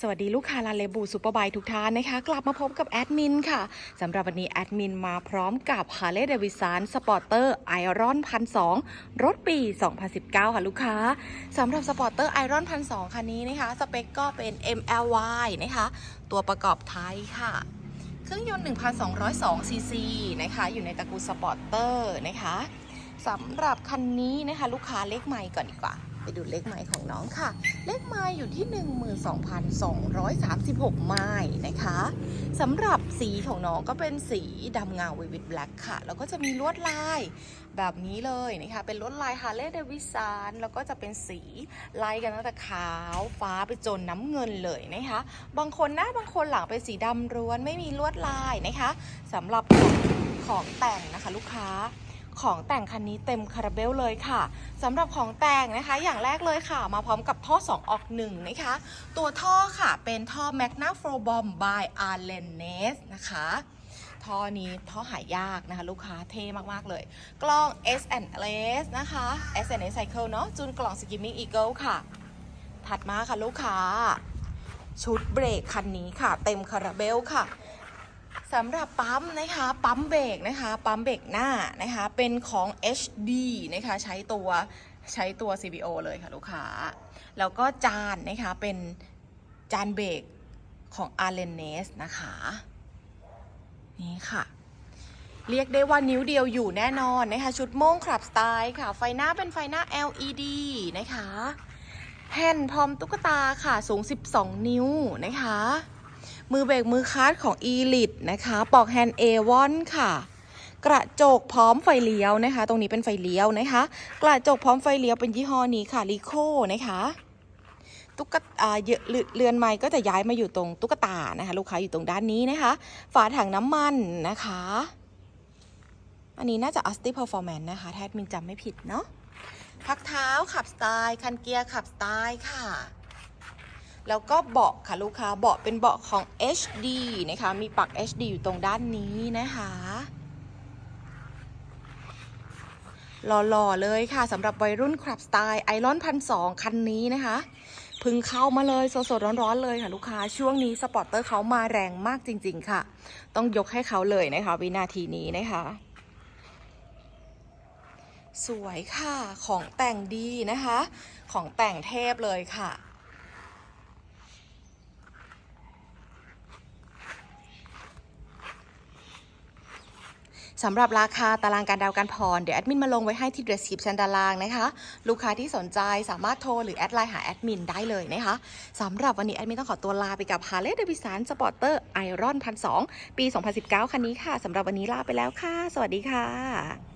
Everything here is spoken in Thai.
สวัสดีลูกค้าลาเลบูซูเปอร์ไบทุกท่านนะคะ กลับมาพบกับแอดมินค่ะสำหรับวันนี้แอดมินมาพร้อมกับ Harley Davidson Sporter Iron 1,200รถปี 2019 ค่ะลูกค้าสำหรับ Sporter Iron 1,200คันนี้นะคะ สเปคก็เป็น MLY นะคะ ตัวประกอบไทยค่ะ เครื่องยนต์ 1,202 ซีซีนะคะ อยู่ในตระกูลสปอร์เตอร์นะคะสำหรับคันนี้นะคะ ลูกค้าเลขไมค์ก่อนดีกว่า ไปดูเลขไมค์ของน้องค่ะ เลขไมล์อยู่ที่ 12,236 ไมล์นะคะสำหรับสีของน้องก็เป็นสีดำเงาวิวิตแบล็กค่ะ แล้วก็จะมีลวดลายแบบนี้เลยนะคะ เป็นลวดลายฮาร์เลย์เดวิสันแล้วก็จะเป็นสีไล่กันตั้งแต่ขาวฟ้าไปจนน้ำเงินเลยนะคะ บางคนหน้าบางคนหลังเป็นสีดำล้วนไม่มีลวดลายนะคะสำหรับของแต่งนะคะลูกค้า ของแต่งคันนี้เต็มคาราเบลเลยค่ะสำหรับของแต่งนะคะ อย่างแรกเลยค่ะ มาพร้อมกับท่อ 2 ออก1นะคะ ตัวท่อค่ะเป็นท่อ Magna f l o b o m by a r l e n n e s นะคะท่อนี้ท่อหายากนะคะ ลูกค้าเท่มาก ๆ เลย กล้อง S&S นะคะ S&S Cycle เนาะจุนกล่อง Skimming Eagle ค่ะ ถัดมาค่ะลูกค้า ชุดเบรกคันนี้ค่ะ เต็มคาราเบลค่ะ สำหรับปั๊มนะคะปั๊มเบรกนะคะปั๊มเบรกหน้านะคะเป็นของ HD นะคะใช้ตัวใช้ตัว CBO เลยค่ะลูกค้า แล้วก็จานนะคะเป็นจานเบรกของ a r l e n n e s นะคะ นี่ค่ะ เรียกได้ว่านิ้วเดียวอยู่แน่นอนนะคะ ชุดโม่งคลับสไตล์ค่ะ ไฟหน้าเป็นไฟหน้า LED นะคะแฮนด์พร้อมตุ๊กตาค่ะสูง 12 นิ้วนะคะ มือเบรกมือคาร์ดของ e l i t นะคะปอกแฮนด์ A1 ค่ะ กระจกพร้อมไฟเลี้ยวนะคะ ตรงนี้เป็นไฟเลี้ยวนะคะ กระจกพร้อมไฟเลี้ยวเป็นยี่ห้อนี้ค่ะ l ิโคนะคะตุ๊กตาเยอะเรือนไม้ก็จะย้ายมาอยู่ตรงตุ๊กตานะคะ ลูกค้าอยู่ตรงด้านนี้นะคะ ฝาถังน้ำมันนะคะ อันนี้น่าจะ a s t i Performance นะคะ แทดมินจำไม่ผิดเนาะพักเท้าขับสไตล์ คันเกียร์ขับสไตล์ค่ะ แล้วก็เบาะค่ะลูกค้าเบาะเป็นเบาะของ HD นะคะ มีปัก HD อยู่ตรงด้านนี้นะคะหล่อๆเลยค่ะสำหรับวัยรุ่นขับสไตล์ไอรอนพันสองคันนี้นะคะพึ่งเข้ามาเลยสดๆร้อนๆเลยค่ะลูกค้าช่วงนี้สปอร์ตเตอร์เขามาแรงมากจริง ๆ ค่ะ ต้องยกให้เขาเลยนะคะ วินาทีนี้นะคะ สวยค่ะของแต่งดีนะคะ ของแต่งเทพเลยค่ะ สำหรับราคาตารางการดาวน์การผ่อนเดี๋ยวแอดมินมาลงไว้ให้ที่ description ด้านล่างนะคะ ลูกค้าที่สนใจสามารถโทรหรือแอดไลน์หาแอดมินได้เลยนะคะสำหรับวันนี้แอดมินต้องขอตัวลาไปกับ Harley Davidson Sporter Iron 1002 ปี 2019 คันนี้ค่ะสำหรับวันนี้ลาไปแล้วค่ะ สวัสดีค่ะ